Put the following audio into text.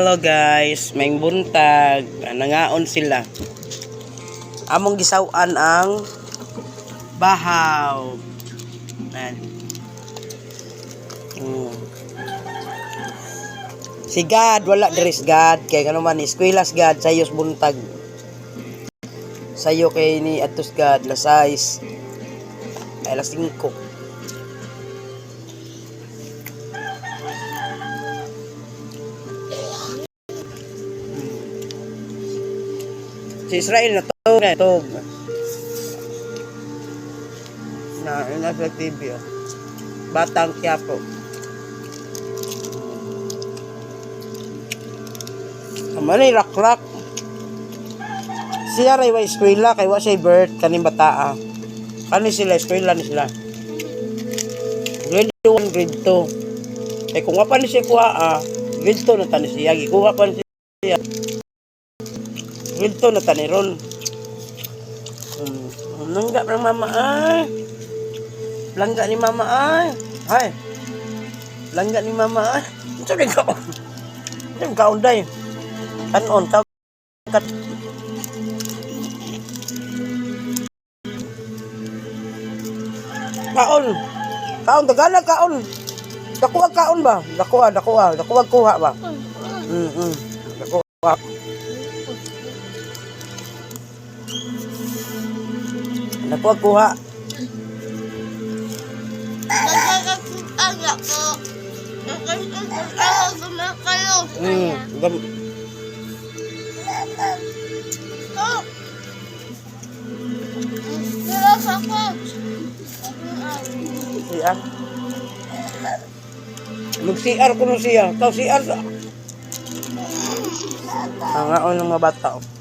Hello guys, may buntag, nangaon sila. Among gisawan ang bahaw. Nan. Mm. Si God, wala dres God. Kay kano man, eskwela's God, sayos buntag. Sayo kay ni Atos God, la 6. Ay, la 5. Si Israel na to, na to. Na, nasa TV oh. Batang Quiapo. Amani rak-rak. Siya ray wa eskwela kay wa siya birth kaning bataa. Kani sila eskwela ni sila. Grade 1, grade 2. Eh kung wa pa ni siya kuha, ah, grade 2 na tani siya. Gikuha pa ni siya. 2 na tani ron. Hmm. Langga ng mama ay. Langga ni mama ay. Ay. Langga ni mama ay. Ito din ka. Ito ka unday. Kanon ka. Kat. Kaon. Kaon tagala kaon. Dakuha kaon ba? Dakuha, dakuha, dakuha kuha ba? Mm. -mm. Dakuha. Dakuha kuha. Mm. Ako. Siya. Mag-CR ko nung siya. Ikaw CR sa... Ang ngaon ng mga bata. oh.